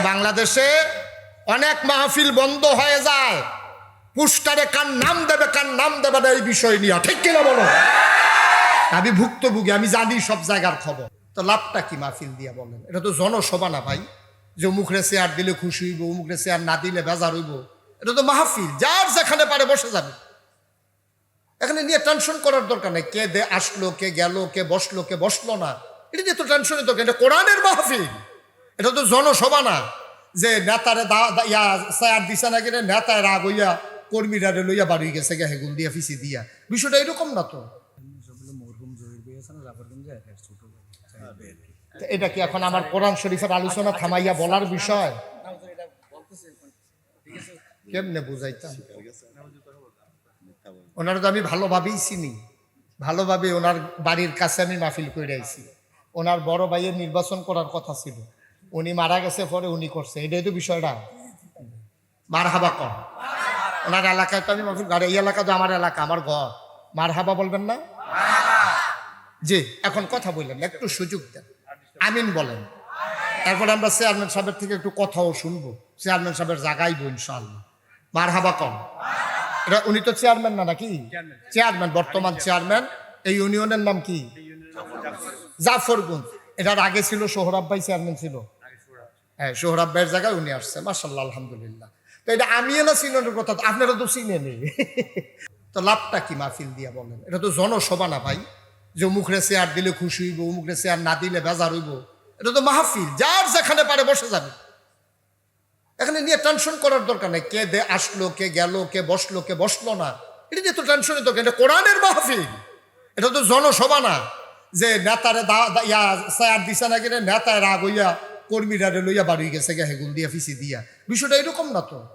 বাংলাদেশে অনেক মাহফিল বন্ধ হয়ে যায়। পুস্টারে কার নাম দেবে, কার নাম দেবে না এই বিষয় নিয়ে। ঠিক কিনা বলো? আমি ভুক্তভোগী, আমি জানি সব জায়গার খবর। তো লাভটা কি মাহফিল দিয়া বলেন? এটা তো জনসভা না ভাই। যে মুখরে চেয়ার দিলে খুশি হইব মুখরে চেয়ার না দিলে বেজার হইব। এটা তো মাহফিল, যার যেখানে পারে বসে যাবে। এখানে নিয়ে টেনশন করার দরকার নেই। কে দে আসলো, কে গেল, কে বসল কে বসল না। এটা নিয়ে তো দরকার এটা কোরআনের মাহফিল। এটা তো জনসভা না যে নেতারে ইয়া চেয়ার দিছে না কিনে নেতায় রাগ হইয়া কর্মীরা লইয়া বাড়ি গেছে গে হেগুল দিয়া, ফিসি দিয়া। বিষয়টা এরকম না। তো? এটা কি এখন আমার কোরআন শরীফের আলোচনা থামাইয়া বলার বিষয়? কেমনে বুঝাইতাম? ওনার তো আমি ভালোভাবেই চিনি। ভালোভাবে ওনার বাড়ির কাছে আমি মাহফিল করে আইছি। ওনার বড় ভাইয়ের নির্বাচন করার কথা ছিল। উনি মারা গেছে পরে উনি করছে। এটাই তো বিষয়টা। মার হাবা কর ওনার এলাকায় তো আমি এই এলাকা তো আমার এলাকা আমার ঘর। মার হাবা বলবেন না? জি এখন কথা বললেন একটু সুযোগ দেন। আমিন বলেন। এরপর আমরা চেয়ারম্যান সাহেবের থেকে একটু কথাও শুনব। চেয়ারম্যান সাহেবের জাগাইবো ইনশাল্লাহ মার হাবা কম। এটা উনি তো চেয়ারম্যান না নাকি? চেয়ারম্যান বর্তমান চেয়ারম্যান। এই ইউনিয়নের নাম কি? জাফরগঞ্জ। এটার আগে ছিল সোহরাব ভাই চেয়ারম্যান ছিল। হ্যাঁ সোহরাব ভাইয়ের জায়গায় উনি আসছে মার্শাল্লাহ আলহামদুলিল্লাহ। তো এটা আমি না চিনের কথা আপনারা তো চিনে নেই তো লাভটা কি মাহফিল দিয়া বলেন? এটা তো জনসভা না ভাই। যে মুখরে চেয়ার দিলে খুশি হইব মুখরে চেয়ার না দিলে বেজার হইব। এটা তো মাহফিল, যার যেখানে পারে বসে যাবে। এখানে নিয়ে টেনশন করার দরকার নেই, কে দে আসলো, কে গেল, কে বসল কে বসল না। এটা নিয়ে তো টেনশনের দরকার এটা কোরআনের মাহফিল। এটা তো জনসভা না। যে নেতারে দা- ইয়া, চেয়ার দিছে না কিনে, নেতায় রাগ হইয়া কর্মীরা লইয়া বাড়ি গেছে গে হেগুল দিয়া ফিসি দিয়া। বিষয়টা এরকম না তো?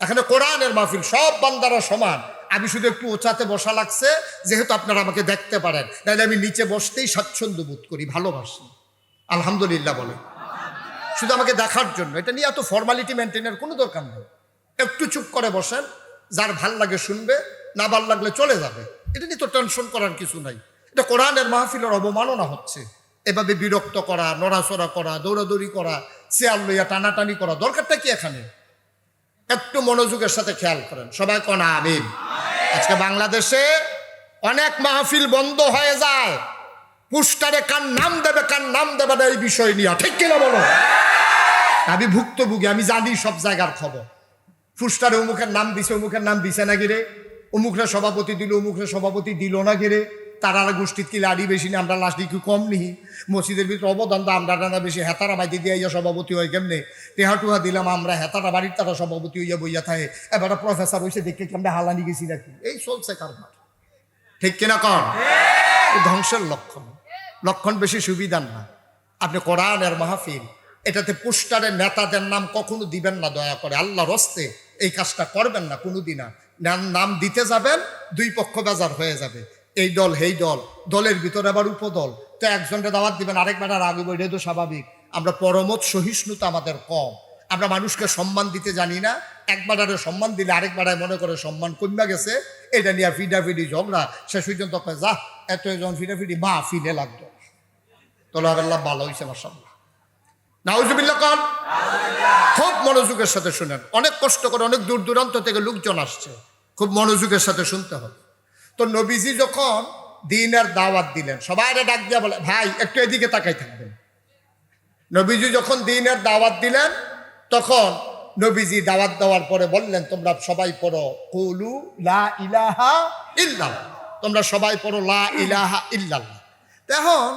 এখানে কোরআনের মাহফিল, সব বান্দারা সমান। আমি শুধু একটু ওচাতে বসা লাগছে, যেহেতু আপনারা আমাকে দেখতে পারেন। তাহলে আমি নিচে বসতেই স্বাচ্ছন্দ্য বোধ করি, ভালোবাসি। আলহামদুলিল্লাহ বলে। শুধু আমাকে দেখার জন্য। এটা নিয়ে এত ফর্মালিটি মেনটেনের কোনো দরকার নেই। একটু চুপ করে বসেন, যার ভালো লাগে শুনবে, না ভালো লাগলে চলে যাবে। এটা নিয়ে তো টেনশন করার কিছু নাই। এটা কোরআনের মাহফিলের অবমাননা হচ্ছে। এভাবে বিরক্ত করা, নড়াচড়া করা, দৌড়াদৌড়ি করা, চেয়ার লইয়া টানাটানি করা, দরকারটা কি এখানে? একটু মনোযোগের সাথে খেয়াল করেন। সবাই কনা, আমিন। আজকে বাংলাদেশে অনেক মাহফিল বন্ধ হয়ে যায়। পুস্টারে কার নাম দেবে, কার নাম দেবে না, এই বিষয় নিয়ে। ঠিক কিনা বলো? আমি ভুক্তভোগী, আমি জানি সব জায়গার খবর। পুস্টারে অমুকের নাম দিছে, অমুকের নাম দিছে না গিরে? অমুকরে সভাপতি দিল, অমুকরে সভাপতি দিল না গিরে? তারা গোষ্ঠীর কি লাড়ি বেশি না, আমরা লাস্ট কি কম নিহি। মসজিদের ভিতরে অবদান তো আমরা টানা বেশি। হেতারা মাইতে দিয়ে ইয়া সভাপতি হয় কেমনে? টেহা টুহা দিলাম আমরা, হেতারা বাড়ির তারা সভাপতি হইয়া বইয়া থাকে। এবার প্রফেসর হয়েছে দেখে কেমন হালানি গেছি নাকি? এই চলছে কারবার ঠিক কিনা কর ধ্বংসের লক্ষণ। লক্ষণ বেশি সুবিধার না। আপনি কোরআনের মাহফিল, এটাতে পোস্টারের নেতাদের নাম কখনো দিবেন না, দয়া করে। আল্লাহ রস্তে এই কাজটা করবেন না কোনোদিন আর নাম- নাম দিতে যাবেন, দুই পক্ষ বেজার হয়ে যাবে। এই দল, হেই দল, দলের ভিতরে আবার উপদল। তো একজনকে দাওয়াত দিবেন আরেকবার আর আগে বইটাই তো স্বাভাবিক। আমরা পরমত সহিষ্ণুতা আমাদের কম। আমরা মানুষকে সম্মান দিতে জানি না। একবার আরে সম্মান দিলে আরেকবার মনে করে সম্মান কমা গেছে। এটা নিয়ে ফিডাফিডি ঝগড়া। শেষ পর্যন্ত যা, এত জন ফিডাফিডি মা ফিডে লাগতো তোলা আল্লাহ ভালো হয়েছে মাসাল্লাহ নাউজুবিল্লাহ কন। খুব মনোযোগের সাথে শুনেন। অনেক কষ্ট করে অনেক দূর দূরান্ত থেকে লোকজন আসছে। খুব মনোযোগের সাথে শুনতে হবে। তো নবীজি যখন দিনের দাওয়াত দিলেন, সবাই ডাক দিয়া বলে, ভাই, একটু এদিকে তাকাই থাকবেন নবীজি যখন দিনের দাওয়াত দিলেন, তখন নবীজি দাওয়াত দেওয়ার পরে বললেন, তোমরা সবাই পড়ো, কৌলু লা ইলাহা ইল্লাল্লাহ। তোমরা সবাই পড়ো, লা ইলাহা ইল্লাল্লাহ। এখন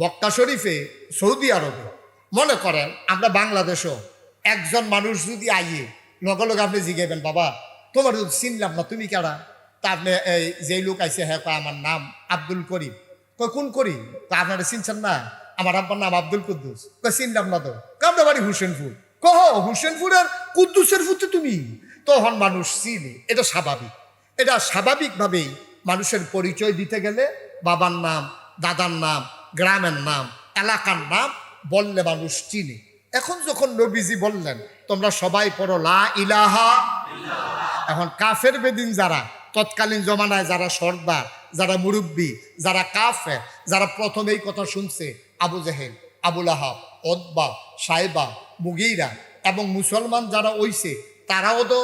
মক্কা শরীফে সৌদি আরবে মনে করেন, আমরা বাংলাদেশও একজন মানুষ যদি আইয়ে, লগে লগে আপনি জিগেবেন বাবা, তোমার চিনলাম না, তুমি কারা? তা আপনি এই যেই লোক আইসে হ্যাঁ আমার নাম আব্দুল করিম। কই কোন করিম? তা আপনারা চিনছেন না? আমার আব্বার নাম আব্দুল কুদ্দুস। কই চিনলাম না তো। কামটা বাড়ি হুসেনপুর। কহ হুসেনপুর আর কুদ্দুসের ফুতে তুমি? তখন মানুষ চিনে, এটা স্বাভাবিক। এটা স্বাভাবিকভাবেই মানুষের পরিচয় দিতে গেলে বাবার নাম, দাদার নাম, গ্রামের নাম, এলাকার নাম বললে মানুষ চিনে। এখন যখন নবীজি বললেন, তোমরা সবাই পড়ো লা ইলাহা এখন কাফের বেদিন যারা তৎকালীন জমানায় যারা সর্দার, যারা মুরব্বী, যারা কাফে যারা প্রথম এই কথা শুনছে, আবু জেহেল আবুল আহাব ওদবা সাইবা, মুগিরা এবং মুসলমান যারা ওইছে তারাও তো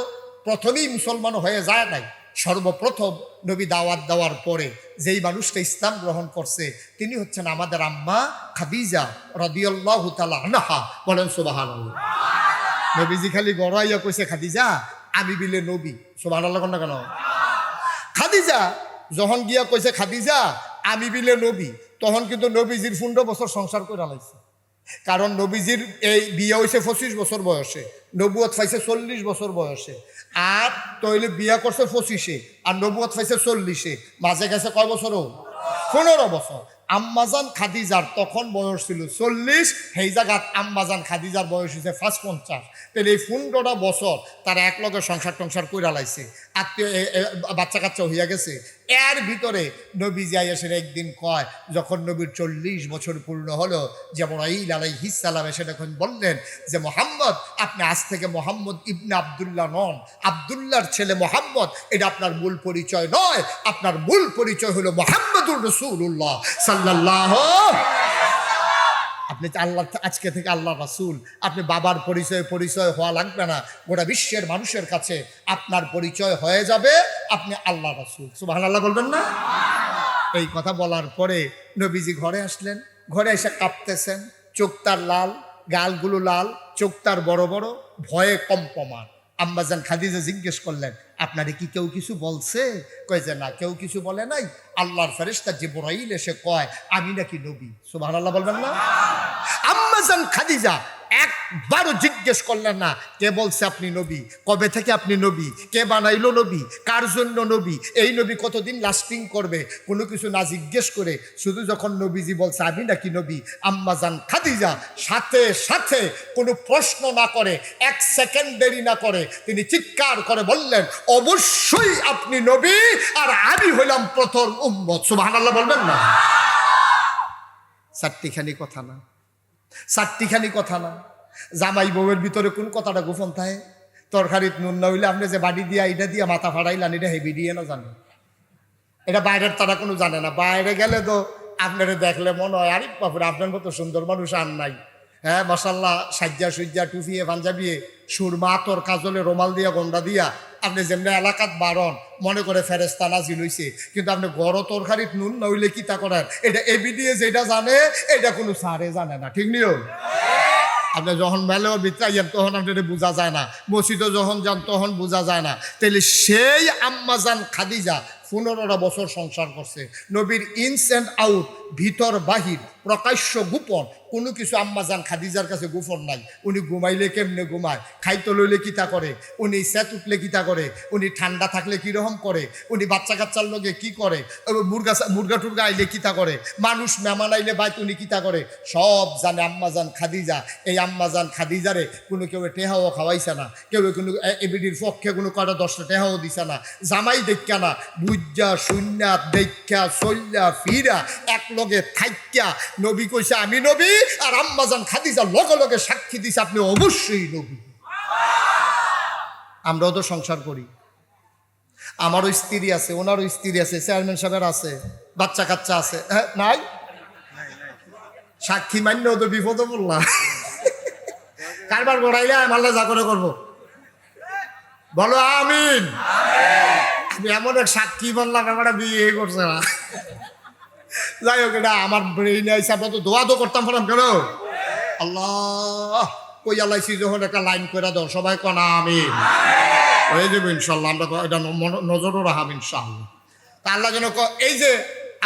প্রথমেই মুসলমান হয়ে যায় নাই। সর্বপ্রথম নবী দাওয়াত দেওয়ার পরে যেই মানুষটা ইসলাম গ্রহণ করছে, তিনি হচ্ছেন আমাদের আম্মা খাদিজা তালা বলেন সুবাহান নবীজি খালি গড়াইয়া কইছে, খাদিজা, আমি বিলে নবী। সুবাহ কেন? খাদিজা যখন গিয়া কইছে খাদিজা আমি বিলে নবী। তখন কিন্তু নবীজির পনেরো বছর সংসার করে আলাইছে কারণ নবীজির এই বিয়ে হয়েছে পঁচিশ বছর বয়সে নবুয়ত পাইছে চল্লিশ বছর বয়সে। আর তৈলে বিয়া করছে পঁচিশে, আর নবুয়ত পাইছে চল্লিশে। মাঝে গেছে কয় বছরও পনেরো বছর। আম্মাজান খাদিজার তখন বয়স ছিল চল্লিশ, সেই জায়গাত আম্মাজান খাদিজার বয়স হয়েছে ফার্স্ট পঞ্চাশ তাহলে এই পনেরোটা বছর তারা একলগে সংসার টংসার কইরা লাইছে। আত্মীয় বাচ্চা কাচ্চা হইয়া গেছে। এর ভিতরে নবী জাইয়াসের একদিন কয়, যখন নবীর চল্লিশ বছর পূর্ণ হলো যেমন আইল আলাইহিসালাম এসে তখন বললেন যে, মোহাম্মদ, আপনি আজ থেকে মোহাম্মদ ইবনে আবদুল্লাহ নন। আবদুল্লাহর ছেলে মোহাম্মদ, এটা আপনার মূল পরিচয় নয়। আপনার মূল পরিচয় হলো মোহাম্মদুর রসুল্লাহ সাল্লাহ আপনি আল্লাহ আজকে থেকে আল্লাহ রাসুল, আপনি বাবার পরিচয় পরিচয় হওয়া লাগবে না। গোটা বিশ্বের মানুষের কাছে আপনার পরিচয় হয়ে যাবে, আপনি আল্লাহ রাসুল। সুবাহ আল্লাহ বলবেন না? এই কথা বলার পরে নবীজি ঘরে আসলেন। ঘরে এসে কাঁপতেছেন। চোখ তার লাল, গালগুলো লাল, চোখ তার বড় বড়, ভয়ে কম্পমান। আম্বাজান খাদিজা জিজ্ঞেস করলেন, আপনারে কি কেউ কিছু বলছে? কয় যে, না, কেউ কিছু বলে নাই। আল্লাহর ফেরেস্তা যে বড়াইল এসে কয়, আমি নাকি নবী। সুবাহ আল্লাহ বলবেন না? আম্মাজান খাদিজা একবারও জিজ্ঞেস করলেন না, কে বলছে আপনি নবী? কবে থেকে আপনি নবী? কে বানাইলো নবী? কার জন্য নবী? এই নবী কতদিন লাস্টিং করবে? কোনো কিছু না জিজ্ঞেস করে শুধু যখন নবীজি বলছে, আমি নাকি নবী? আম্মাজান খাদিজা সাথে সাথে কোনো প্রশ্ন না করে, এক সেকেন্ড দেরি না করে, তিনি চিৎকার করে বললেন, অবশ্যই আপনি নবী আর আমি হইলাম প্রথম উম্মত। সুবহানাল্লাহ বলবেন না? চারটিখানি কথা না। চারটিখানি কথা না। জামাই বউয়ের ভিতরে কোন কথাটা গোপন থাকে? তরকারিত নুন না হইলে আপনি যে বাড়ি দিয়া এটা দিয়া মাথা ফাড়াইলান এটা হেভি দিয়ে না জানে। এটা বাইরের তারা কোনো জানে না। বাইরে গেলে তো আপনারা দেখলে মনে হয়, আরে বাপুরে, আপনার মতো সুন্দর মানুষ আর নাই। হ্যাঁ মশাল্লা সাজ্জা সুজ্জা টুফিয়ে পাঞ্জাবিয়ে সুরমা, তোর কাজলে রোমাল দিয়া, গন্ডা দিয়া আপনি যেমনি এলাকাত বারণ, মনে করে ফেরেস্তা নাজিল হইছে, কিন্তু আপনি গড় তরকারিত নুন নইলে কি তা করেন? এটা এবি দিয়ে যেটা জানে, এটা কোনো সারে জানে না, ঠিক নিও আপনি যখন মেলেও ভিতরে যান তখন আপনার বোঝা যায় না। মসজিদে যখন যান, তখন বোঝা যায় না। তাহলে সেই আম্মাজান খাদিজা পনেরোটা বছর সংসার করছে। নবীর ইনস অ্যান্ড আউট, ভিতর বাহির। প্রকাশ্য গোপন, কোনো কিছু আম্মাজান খাদিজার কাছে গোপন নাই। উনি ঘুমাইলে কেমনে ঘুমায়? খাইতে লইলে কিতা করে? উনি সেত উঠলে কিতা করে? উনি ঠান্ডা থাকলে কীরকম করে? উনি বাচ্চা কাচ্চার লগে কি করে? মুরগা মুরগা টুরগা আইলে কিতা করে? মানুষ মেহমান আইলে বাইত উনি কিতা করে? সব জানে আম্মাজান খাদিজা। এই আম্মাজান খাদিজারে কোনো কেউ টেহাও খাওয়াইছে না। কেউ কোনো এবিডির পক্ষে কোনো কটা দশটা টেহাও দিছে না। জামাই দেখা না বুজ্জা শূন্যা দেখা চল্যা ফিরা এক লগে থাইক্যা নবী কইছে, আমি নবী আর আম্মাজান খাদিজা লগে লগে সাক্ষী দিছে, আপনি অবশ্যই নবী। আমরাও তো সংসার করি। আমারও স্ত্রী আছে, ওনারও স্ত্রী আছে, চেয়ারম্যান সাহেবের আছে, বাচ্চা কাচ্চা আছে। হ্যাঁ নাই? সাক্ষী মান্যও তো বিপদে বললাম কারবার গড়াইলে আমার যা করে করব। বলো, আমিন। আমি এমন এক সাক্ষী বললাম আমার বিয়ে করছে না। যাই হোক এটা আমার ব্রেইনে হিসাবে তো দোয়া তো করতাম ফলাম কেন? আল্লাহ কই আল্লাইছি যখন একটা লাইন করে দাও সবাই কনা আমিন। হয়ে যাবে ইনশাল্লাহ আমরা তো এটা নজরও রাখাম ইনশাল্লাহ। তা আল্লাহ যেন এই যে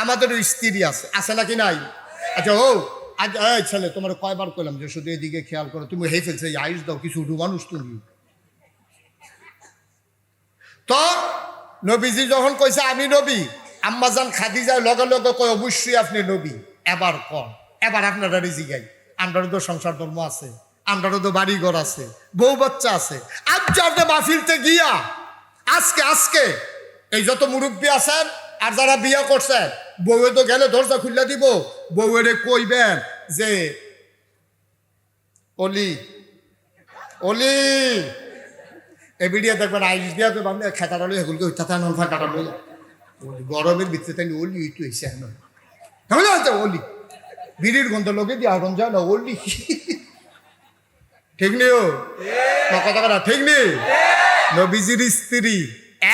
আমাদের স্ত্রী আছে আছে নাকি নাই? আচ্ছা ও আজ এই ছেলে তোমার কয়বার কইলাম যে শুধু এদিকে খেয়াল করো তুমি হেই ফেলছে এই আয়ুষ দাও কিছু উঠু মানুষ তুমি। তো নবীজি যখন কইছে আমি নবী আম্মাজান খাদিজার লগে লগে কয়, অবশ্যই আপনি নবী। এবার কন, এবার আপনারা রিজিগাই আমরারও তো সংসার ধর্ম আছে, আমরারও তো বাড়ি ঘর আছে, বউ বাচ্চা আছে। আজ আপনি মাহফিলতে গিয়া, আজকে আজকে, এই যত মুরব্বী আছেন আর যারা বিয়া করছেন, বউয়ে তো গেলে দরজা খুললে দিব, বউয়েরে কইবেন যে, অলি অলি এ ভিডিও দেখবেন, আইস দিয়া তো বামনে খেতাটা লই হেগুলকে হইতা নন ফাটাটা লই ওলি গরমের ভিতরে তাই ওলি হইতে হইছে এখন। কেমন আছে ওলি। বিড়ির গন্ধ লোকে দিয়ে আগুন যায় না ওলি। ঠিক নিও না কথা ঠিক নেই? নবীজির স্ত্রী,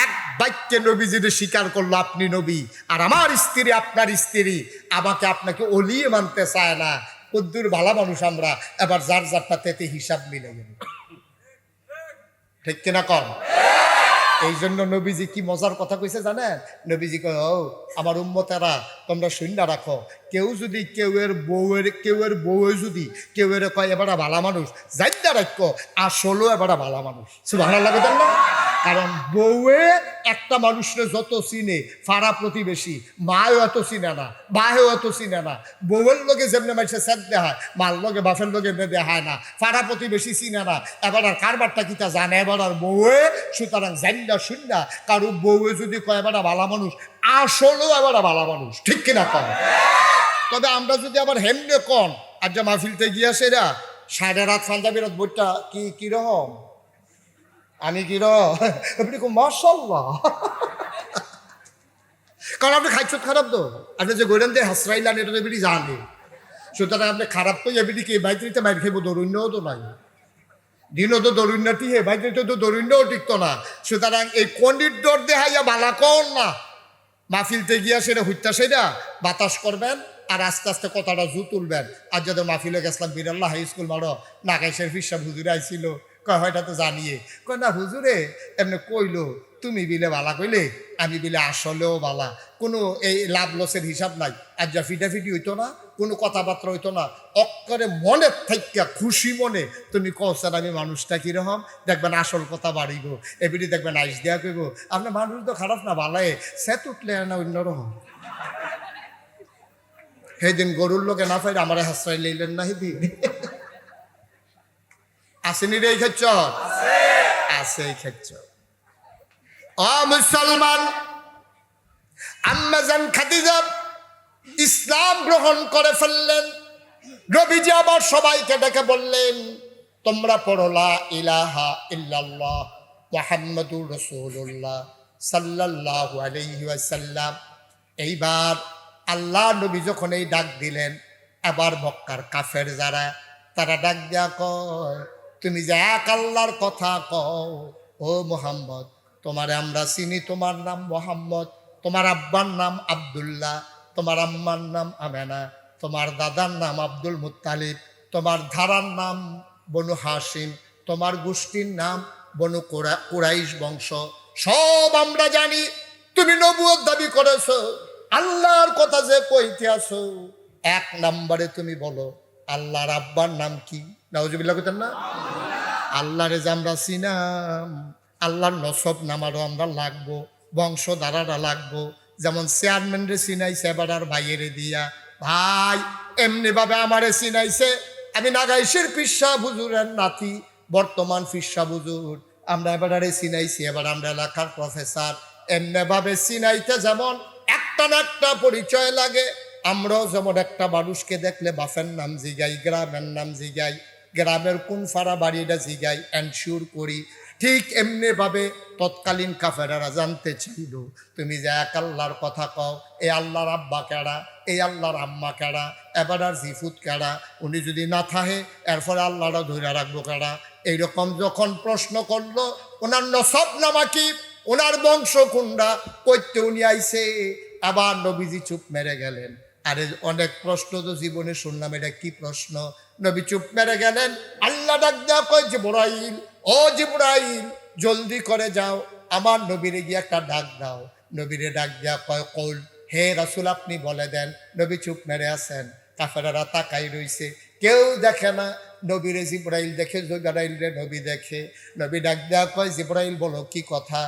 এক বাক্যে নবীজির স্বীকার করল আপনি নবী, আর আমার স্ত্রী আপনার স্ত্রী। আমাকে আপনাকে অলিয়ে মানতে চায় না। কদ্দুর ভালো মানুষ আমরা, এবার যার যারটা তেতে হিসাব মিলে গেল। ঠিক কিনা কম এই জন্য নবীজি কি মজার কথা কইছে জানেন? নবীজি কয়, ও, আমার উম্মতেরা, তোমরা শূন্য রাখো। কেউ যদি কেউ এর বউয়ের এর বউয়ে যদি কেউ এর কয়, এবারে ভালা মানুষ যাইতে রাখো আসলেও এবারে ভালা মানুষ। ভালো লাগে না? কারণ বউয়ে একটা মানুষের যত চিনে, ফাড়া প্রতিবেশী, মাও এত চিনে না, বাহেও এত চিনে না। বউয়ের লোকে যেমনি মানুষের সেট দেখায় মার লোকে বাপের লোকে দেখায় না, ফাড়া প্রতিবেশী চিনে না। এবার আর কারবারটা কিতা জানে? এবার আর বউয়ে, সুতরাং জান্ডা শূন্য কারও বউয়ে যদি কয় এবার ভালা মানুষ, আসলেও এবার ভালা মানুষ। ঠিক কিনা কম তবে আমরা যদি আবার হেমনে কন আর যে মাহফিলতে গিয়া সেরা, সাড়ে রাত ফান্দাবিরত বইটা কি কীরকম? আমি কি আপনি খুব কারণ আপনি খাইছত খারাপ তো? আপনি যে গোয়েন দিয়ে হাসরাইলান, এটা এবিটি জানে। সুতরাং আপনি খারাপ তো এবিটি কি বাইতে বাইর খেবো দরুণ্যও তো নাই। দিনও তো দরুণ্যটি হে বাইতে তো দরুণ্যও টিকতো না। সুতরাং এই কন্ডির ডর দেহাইয়া বালা কন না। মাহফিলতে গিয়া সেটা হুইতা সেটা বাতাস করবেন আর আস্তে আস্তে কথাটা জু তুলবেন। আর যদি মাহফিলে গেছিলাম, বিরাল্লাহ হাই স্কুল মারো নাকাইশের ফিসা হুজুরে আইছিল। কয় হয়টা তো জানিয়ে। কয়, না, হুজুরে, এমনি কইলো, তুমি বিলে বালা কইলে, আমি বিলে আসলেও বালা। কোনো এই লাভ লসের হিসাব নাই। আর যা ফিটাফিটি হইতো না, কোনো কথাবার্তা হইতো না। অক্ষরে মনের থাইকা খুশি মনে, তুমি কৌশল আমি মানুষটা কীরকম? দেখবেন আসল কথা বাড়িব। এবিটি দেখবেন আইস দেয়া কইব। আপনার মানুষ তো খারাপ না বালায় সে তুটলে না অন্যরকম সেদিন গরুর লোকে না পাইলে আমার হাসরাই লইলেন না সেদিন আসেনি রে আছে এই ক্ষেত্র। অ মুসলমান, আম্মাজান খাদিজা ইসলাম গ্রহণ করে ফেললেন। রবিজি আবার সবাইকে ডেকে বললেন, তোমরা পড়লা ইলাহা ইল্লাল্লাহ মোহাম্মদুর রসুল্লাহ সাল্লাল্লাহু আলাইহি ওয়াসাল্লাম। এইবার আল্লাহ নবী যখন এই ডাক দিলেন, আবার মক্কার কাফের যারা, তারা ডাক দেয়া কয় তুমি যে এক আল্লাহর কথা কও, ও মোহাম্মদ, তোমারে আমরা চিনি, তোমার নাম মোহাম্মদ, তোমার আব্বার নাম আব্দুল্লাহ, তোমার আম্মার নাম আমেনা, তোমার দাদার নাম আব্দুল মুত্তালিব, তোমার ধারার নাম বনু হাসিম তোমার গোষ্ঠীর নাম বনু কোরা, কুরাইশ বংশ, সব আমরা জানি, তুমি নবুয়ত দাবি করেছ, আল্লাহর কথা যে কইতে আসো এক নম্বরে তুমি বলো, আল্লাহর আব্বার নাম কি? নাউজুবিল্লাহ কইতেন না? আল্লাহরে যে আমরা চিনাম, আল্লাহর নসব নামারও আমরা লাগবো বংশধারারা লাগবো। যেমন চেয়ারম্যানরে চিনাইছে, এবার আর ভাইয়েরে দিয়া। ভাই এমনি ভাবে আমারে চিনাইছে। আমি নাগাইশের পিসা বুজুরের নাতি, বর্তমান ফিসা বুজুর আমরা এবার চিনাইছি, এবার আমরা এলাকার প্রফেসর। এমনি ভাবে চিনাইতে যেমন একটা না একটা পরিচয় লাগে। আমরাও যেমন একটা মানুষকে দেখলে বাফের নাম জিগাই, গ্রামের নাম জিগাই গ্রামের কোন ফাড়া বাড়িটা জিগাই এনশিওর করি। ঠিক এমনি ভাবে তৎকালীন কাফেরারা জানতে চাইল, তুমি যে এক আল্লাহর কথা কও এই আল্লাহর আব্বা কেডা এই আল্লাহর আম্মা কেডা, এবার আর জিফুত কেডা, উনি যদি না থাহে, এরপরে আল্লাহরা ধরে রাখব কেডা? এইরকম যখন প্রশ্ন করল ওনার নসব নামা কি ওনার বংশ কুন্ডা? কইতে উনি আইসে আবার নবীজি চুপ মেরে গেলেন। আরে অনেক প্রশ্ন তো জীবনে শুনলাম, এটা কি প্রশ্ন? নবী চুপ মেরে গেলেন, আল্লাহ ডাক দেওয়া কয়, জিবরাইল, ও জিবরাইল, জলদি করে যাও, আমার নবীরে গিয়ে একটা ডাক দাও। নবীরে ডাক দেওয়া কয়, কৌল, হে রাসুল, আপনি বলে দেন, নবী চুপ মেরে আছেন, কাফেরারা তাকাই রইছে, কেউ দেখে না, নবীরে জিব্রাইল দেখে জিব্রাইল রে নবী দেখে। নবী ডাক দেওয়া কয়, জিব্রাইল, বলো কি কথা?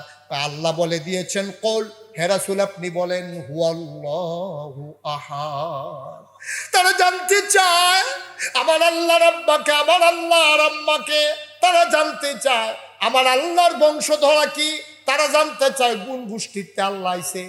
আল্লাহ বলে দিয়েছেন, কৌল হেরাসুল আপনি বলেন, হুয়াল্লাহু আহাদ। তারা জানতে চায়, আমার আল্লাহর আব্বাকে আমার আল্লাহর আম্মাকে তারা জানতে চায়, আমার আল্লাহর বংশধরা কি? তারা জানতে চায়, গুণ গোষ্ঠীতে আল্লাহ আইছে।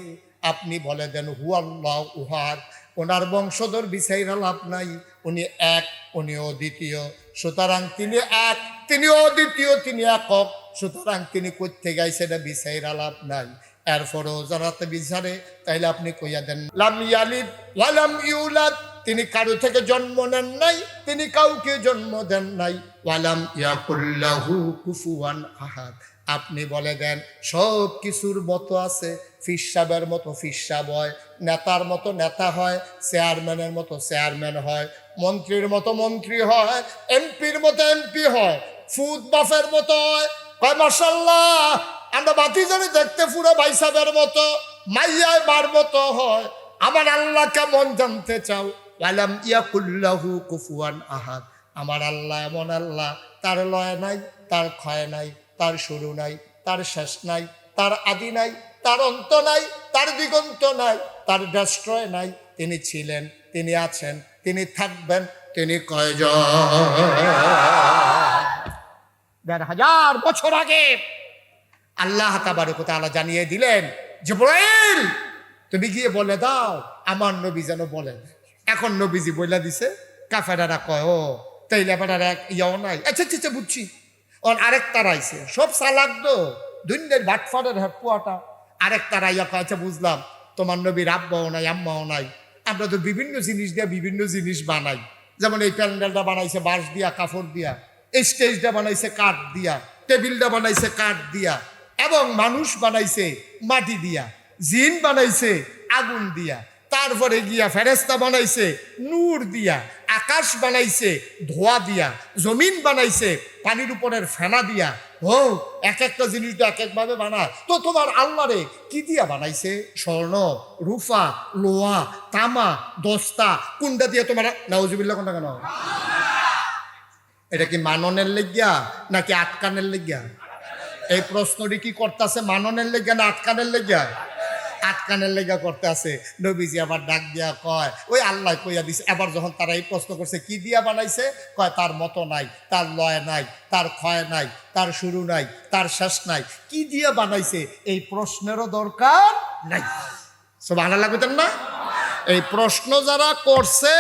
আপনি বলে দেন হু আল্লাহ উহার ওনার বংশধর বিচাইরা লাভ নাই, উনি এক, উনি অদ্বিতীয়। সুতরাং তিনি এক, তিনি অদ্বিতীয়, তিনি একক। সুতরাং তিনি করতে গাইছে এটা বিচাইরা লাভ নাই। এরপরও যারা বিচারে তাইলে আপনি কইয়া দেন, লাম ইয়ালিদ ওয়ালাম ইউলাদ। তিনি কারও থেকে জন্ম নেন নাই, তিনি কাউকে জন্ম দেন নাই। ওয়ালাম ইয়াকুল্লাহু কুফুয়ান আহাদ। আপনি বলে দেন, সব কিছুর মতো আছে ফিসাবের মতো ফিসাব হয়, নেতার মতো নেতা হয়, চেয়ারম্যানের মতো চেয়ারম্যান হয়, মন্ত্রীর মতো মন্ত্রী হয়, এমপির মতো এমপি হয় ফুদ বাফের মতো হয়। মাসাল্লাহ আমরা বাতি জানি দেখতে পুরো ভাইসাবের মতো, মাইয়ায় বার মতো হয়, আমার আল্লাহ কেমন জানতে চাও। আলাম ইয়াকুল্লাহু কুফুয়ান আহাদ। আমার আল্লাহ এমন আল্লাহ, তার লয় নাই, তার ক্ষয় নাই, তার শুরু নাই, তার শেষ নাই, তার আদি নাই, তার অন্ত নাই, তার দিগন্ত নাই, তার ডেস্ট্রয় নাই। তিনি ছিলেন, তিনি আছেন, তিনি থাকবেন, তিনি কয়জন? দেড় হাজার বছর আগে আল্লাহ তাবারকতালা জানিয়ে দিলেন জিব্রাইল তুমি গিয়ে বলে দাও আমার নবী যেন বলেন এখন নবীজি বলে দিছে কাফেরারা কয় ও তাইলে বেটার এক ইয়াও নাই। আচ্ছা আচ্ছা আচ্ছা, বুঝছি। ওর আরেক তারাইছে সব সালাক দো দুনিয়ার বাটফারের হেড কুয়াটা আরেক তারাইয়া কয় আচ্ছা বুঝলাম তোমার নবীর আব্বাও নাই আম্মাও নাই। আমরা তো বিভিন্ন জিনিস দিয়ে বিভিন্ন জিনিস বানাই। যেমন এই প্যান্ডেলটা বানাইছে বাঁশ দিয়া কাপড় দিয়া এই স্টেজটা বানাইছে কাঠ দিয়া টেবিলটা বানাইছে কাঠ দিয়া এবং মানুষ বানাইছে মাটি দিয়া, জিন বানাইছে আগুন দিয়া, তারপরে গিয়া ফেরেস্তা বানাইছে নূর দিয়া, আকাশ বানাইছে ধোয়া দিয়া, জমিন বানাইছে পানির উপরের ফেনা দিয়া। ও এক একটা জিনিস এক একভাবে বানায়। তো তোমার আল্লাহরে কি দিয়া বানাইছে? স্বর্ণ রূফা লোহা, তামা, দস্তা, কোনটা দিয়া তোমার নাউজুবিল্লা কোনটা কেন? এটা কি মাননের লেগিয়া নাকি আটকানের লেগিয়া? এই প্রশ্নটি কি করতেছে? মাননের লেগিয়া না আটকানের লেগিয়া? আটকানের লেগা করতে আছে। নবীজি আবার ডাক দিয়া কয়, ওই আল্লাহ কইয়া দিছে। এবার যখন তারা এই প্রশ্ন করছে, কি দিয়া বানাইছে? কয়, তার মতো নাই, তার লয় নাই, তার ক্ষয় নাই, তার শুরু নাই, তার শেষ নাই। কি দিয়া বানাইছে? এই প্রশ্নেরও দরকার নাই। সব আনা লাগতেন না? এই প্রশ্ন যারা করছে,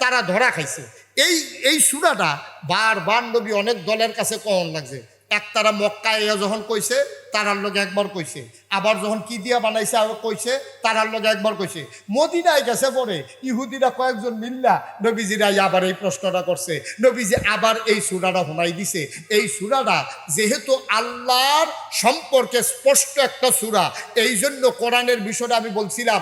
তারা ধরা খাইছে। এই এই সুরাটা বারবার নবী অনেক দলের কাছে কখন লাগছে। এক তারা মক্কায় এয়া যখন কইছে, তারার লগে একবার কইছে। আবার যখন কি দিয়া বানাইছে আবার কইছে, তারার লগে একবার কইছে। মদিনায় গেছে পরে ইহুদিরা কয়েকজন মিল্লা নবীজিরা আবার এই প্রশ্নটা করছে। নবীজি আবার এই সুরাটা শোনাই দিছে। এই সুরাটা যেহেতু আল্লাহর সম্পর্কে স্পষ্ট একটা সুরা এই জন্য কোরআনের বিষয়টা আমি বলছিলাম